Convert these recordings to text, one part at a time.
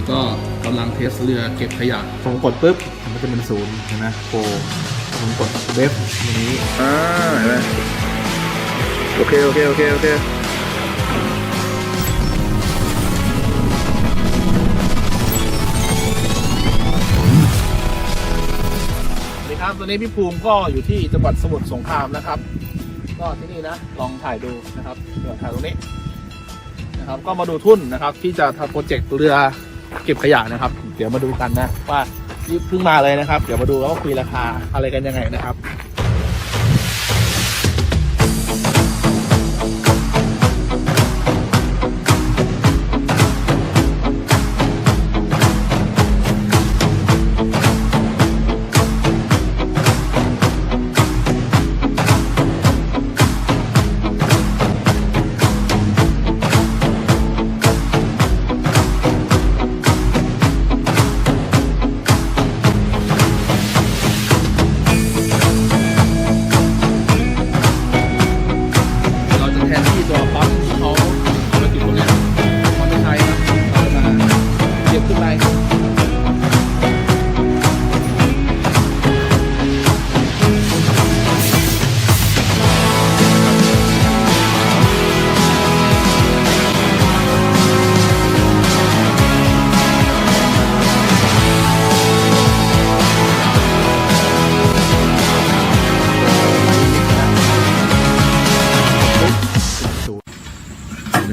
นี้ก็กำลังเทสเรือเก็บขยะผมกดปุ๊บมันจะเป็นศูนย์เห็นไหมโปรผมกดเบฟตัวนี้อ่าเห็นไหมโอเค โอเค โอเค โอเคสวัสดีครับตอนนี้พี่ภูมิก็อยู่ที่จังหวัดสมุทรสงครามนะครับ ก็ที่นี่นะลองถ่ายดูนะครับเดี๋ยวถ่ายตรงนี้นะครับ ก็มาดูทุ่นนะครับ ที่จะทำโปรเจกต์เรือ เก็บขยะนะครับ เดี๋ยวมาดูกันนะว่าที่เพิ่งมาเลยนะครับ เดี๋ยวมาดูว่าคุยราคาอะไรกันยังไงนะครับ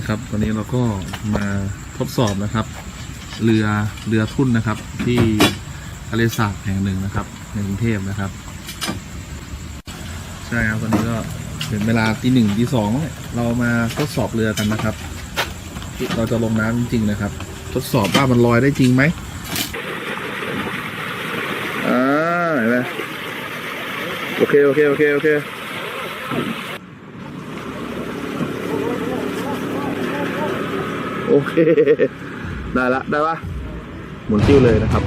นะครับตอนนี้เราก็มาทดสอบนะครับ เรือเรือทุ่นนะครับ ที่ทะเลสาบแห่งหนึ่งนะครับ ในกรุงเทพนะครับ ใช่ครับตอนนี้ก็ถึงเวลาตีหนึ่งตีสองเรามาทดสอบเรือกันนะครับ เราจะลงน้ำจริงๆนะครับ ทดสอบว่ามันลอยได้จริงไหมอ่าเห็นไหมโอเคโอเคโอเคโอเค โอเค ได้ละ ได้ปะหมุนติ้วเลยนะครับ